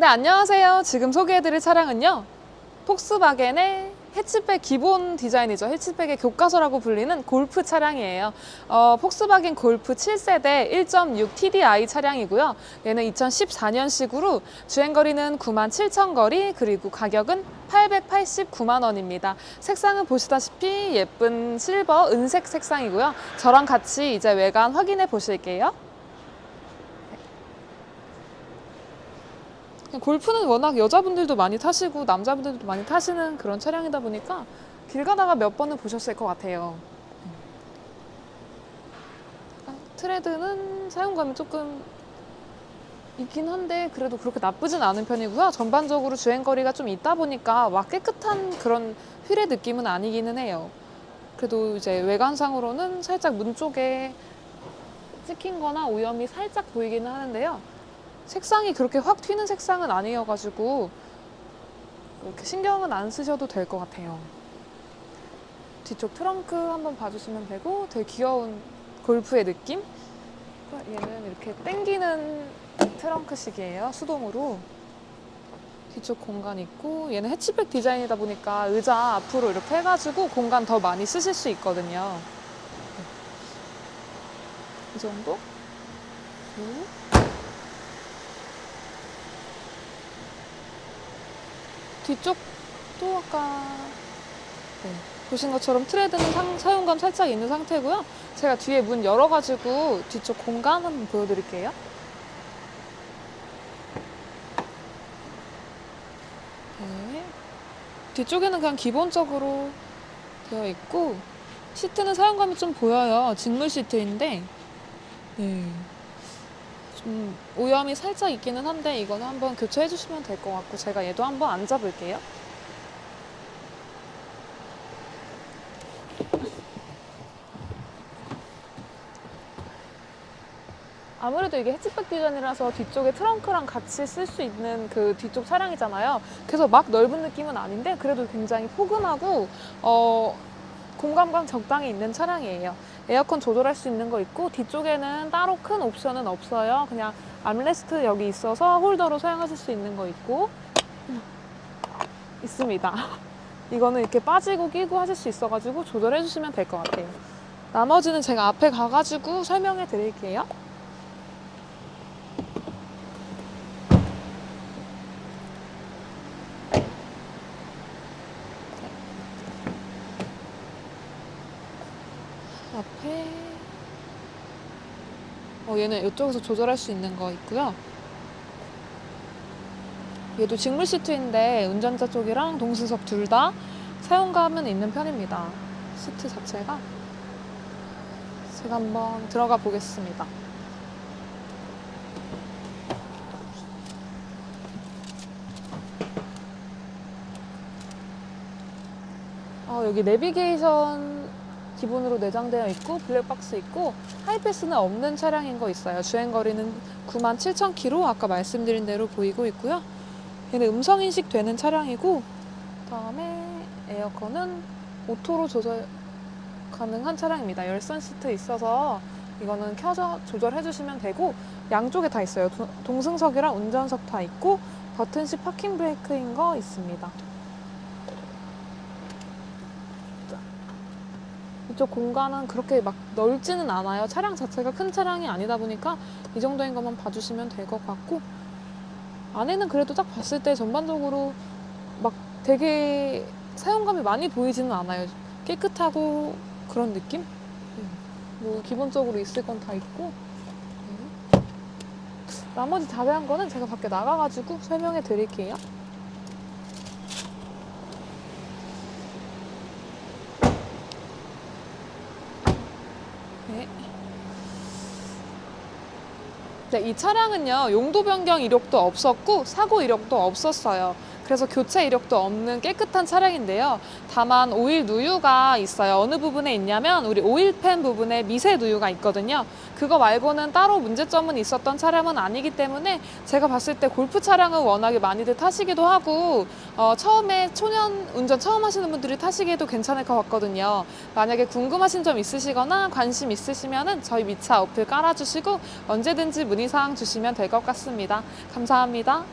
네, 안녕하세요. 지금 소개해드릴 차량은요. 폭스바겐의 해치백 기본 디자인이죠. 해치백의 교과서라고 불리는 골프 차량이에요. 어, 폭스바겐 골프 7세대 1.6 TDI 차량이고요. 얘는 2014년식으로 주행거리는 9만 7천 거리, 그리고 가격은 889만 원입니다. 색상은 보시다시피 예쁜 실버 은색 색상이고요. 저랑 같이 이제 외관 확인해 보실게요. 그냥 골프는 워낙 여자분들도 많이 타시고 남자분들도 많이 타시는 그런 차량이다 보니까 길 가다가 몇 번은 보셨을 것 같아요. 트레드는 사용감이 조금 있긴 한데 그래도 그렇게 나쁘진 않은 편이고요. 전반적으로 주행거리가 좀 있다 보니까 와 깨끗한 그런 휠의 느낌은 아니기는 해요. 그래도 이제 외관상으로는 살짝 문 쪽에 찍힌 거나 오염이 살짝 보이기는 하는데요. 색상이 그렇게 확 튀는 색상은 아니어가지고 그렇게 신경은 안 쓰셔도 될 것 같아요. 뒤쪽 트렁크 한번 봐주시면 되고 되게 귀여운 골프의 느낌? 얘는 이렇게 당기는 트렁크식이에요. 수동으로. 뒤쪽 공간 있고 얘는 해치백 디자인이다 보니까 의자 앞으로 이렇게 해가지고 공간 더 많이 쓰실 수 있거든요. 네. 이 정도? 두. 뒤쪽도 아까 네, 보신 것처럼 트레드는 상- 사용감 살짝 있는 상태고요. 제가 뒤에 문 열어가지고 뒤쪽 공간 한번 보여드릴게요. 네. 뒤쪽에는 그냥 기본적으로 되어 있고 시트는 사용감이 좀 보여요. 직물 시트인데 네. 좀 오염이 살짝 있기는 한데 이거는 한번 교체해 주시면 될 것 같고 제가 얘도 한번 앉아 볼게요. 아무래도 이게 해치백 디자인이라서 뒤쪽에 트렁크랑 같이 쓸 수 있는 그 뒤쪽 차량이잖아요. 그래서 막 넓은 느낌은 아닌데 그래도 굉장히 포근하고 어, 공간감 적당히 있는 차량이에요. 에어컨 조절할 수 있는 거 있고 뒤쪽에는 따로 큰 옵션은 없어요. 그냥 암레스트 여기 있어서 홀더로 사용하실 수 있는 거 있고 있습니다. 이거는 이렇게 빠지고 끼고 하실 수 있어가지고 조절해 주시면 될 것 같아요. 나머지는 제가 앞에 가가지고 설명해 드릴게요. 앞에 어, 얘는 이쪽에서 조절할 수 있는 거 있고요. 얘도 직물 시트인데 운전자 쪽이랑 동승석 둘 다 사용감은 있는 편입니다. 시트 자체가 제가 한번 들어가 보겠습니다. 어, 여기 내비게이션 기본으로 내장되어 있고 블랙박스 있고 하이패스는 없는 차량인 거 있어요. 주행 거리는 9만 7천 킬로 아까 말씀드린 대로 보이고 있고요. 얘는 음성 인식 되는 차량이고 그다음에 에어컨은 오토로 조절 가능한 차량입니다. 열선 시트 있어서 이거는 켜서 조절해 주시면 되고 양쪽에 다 있어요. 도- 동승석이랑 운전석 다 있고 버튼식 파킹 브레이크인 거 있습니다. 이쪽 공간은 그렇게 막 넓지는 않아요. 차량 자체가 큰 차량이 아니다 보니까 이 정도인 것만 봐주시면 될 것 같고 안에는 그래도 딱 봤을 때 전반적으로 막 되게 사용감이 많이 보이지는 않아요. 깨끗하고 그런 느낌? 음, 뭐 기본적으로 있을 건 다 있고 네. 나머지 자세한 거는 제가 밖에 나가가지고 설명해 드릴게요. 네. 네, 이 차량은요, 용도 변경 이력도 없었고, 사고 이력도 없었어요. 그래서 교체 이력도 없는 깨끗한 차량인데요. 다만 오일 누유가 있어요. 어느 부분에 있냐면 우리 오일팬 부분에 미세 누유가 있거든요. 그거 말고는 따로 문제점은 있었던 차량은 아니기 때문에 제가 봤을 때 골프 차량은 워낙에 많이들 타시기도 하고 어, 처음에 초년 운전 처음 하시는 분들이 타시기에도 괜찮을 것 같거든요. 만약에 궁금하신 점 있으시거나 관심 있으시면은 저희 미차 어플 깔아주시고 언제든지 문의사항 주시면 될 것 같습니다. 감사합니다.